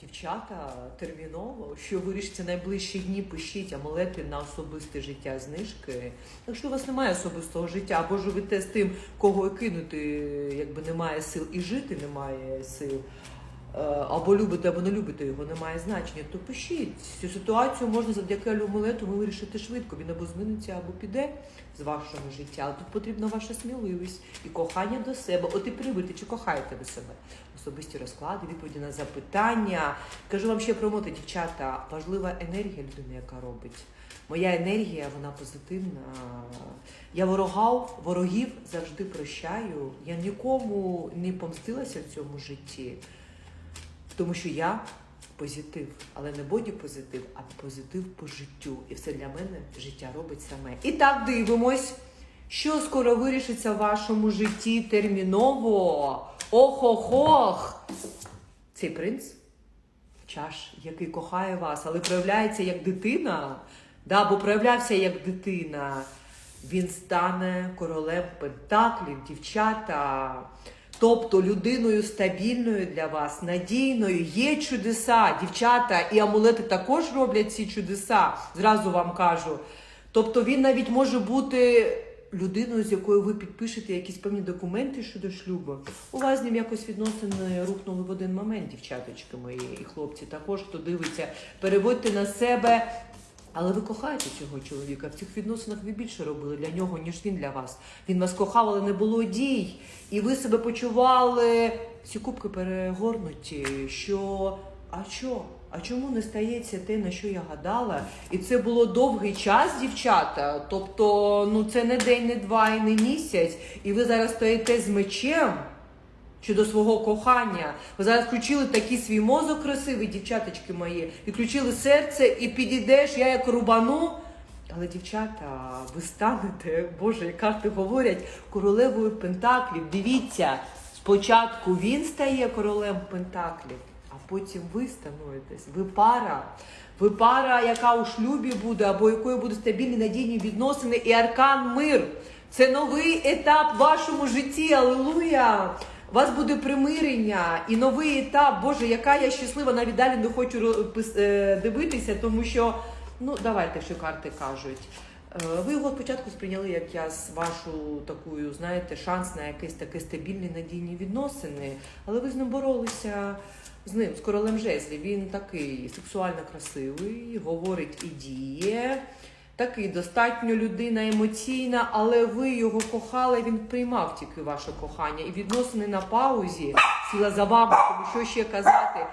Дівчата, терміново, що вирішиться найближчі дні, пишіть амулети на особисте життя знижки. Якщо у вас немає особистого життя, або живете з тим, кого кинути, якби немає сил, і жити немає сил, або любите, або не любите його, немає значення, то пишіть. Цю ситуацію можна завдяки амулету вирішити швидко. Він або зміниться, або піде з вашого життя. Але тут потрібна ваша сміливість і кохання до себе. От і привити, чи кохаєте ви себе? Особисті розклади, відповіді на запитання. Кажу вам ще про моти, дівчата. Важлива енергія людини, яка робить. Моя енергія, вона позитивна. Я ворогав, ворогів завжди прощаю. Я нікому не помстилася в цьому житті, тому що я позитив, але не боді позитив, а позитив по життю. І все для мене життя робить саме. І так дивимось, що скоро вирішиться в вашому житті терміново. Ох-ох-ох! Цей принц чаш, який кохає вас, але проявляється як дитина, да, бо проявлявся як дитина. Він стане королем пентаклів, дівчата. Тобто людиною стабільною для вас, надійною, є чудеса, дівчата, і амулети також роблять ці чудеса, зразу вам кажу. Тобто він навіть може бути людиною, з якою ви підпишете якісь певні документи щодо шлюбу. У вас з ним якось відносини рухнули в один момент, дівчаточки мої і хлопці. Також хто дивиться, переводьте на себе. Але ви кохаєте цього чоловіка. В цих відносинах ви більше робили для нього, ніж він для вас. Він вас кохав, але не було дій. І ви себе почували всі кубки перегорнуті. Що а що? А чому не стається те, на що я гадала? І це було довгий час, дівчата. Тобто, ну це не день, не два і не місяць. І ви зараз стоїте з мечем щодо свого кохання. Ви зараз включили такий свій мозок красивий, дівчаточки мої, відключили серце і підійдеш, я як рубану. Але, дівчата, ви станете, Боже, як карти говорять, королевою Пентаклів. Дивіться, спочатку він стає королем Пентаклів, а потім ви становитесь. Ви пара. Ви пара, яка у шлюбі буде, або якою будуть стабільні надійні відносини, і аркан мир. Це новий етап в вашому житті. Алілуя! У вас буде примирення і новий етап. Боже, яка я щаслива, навіть далі не хочу е, дивитися, тому що, ну давайте, що карти кажуть. Е, Ви його спочатку сприйняли як я з вашу таку, знаєте, шанс на якісь такі стабільні надійні відносини, але ви з ним боролися з ним, з королем жезлів. Він такий сексуально красивий, говорить і діє. Такий достатньо людина емоційна, але ви його кохали, він приймав тільки ваше кохання. І відносини на паузі, сіла за вами, тому що ще казати.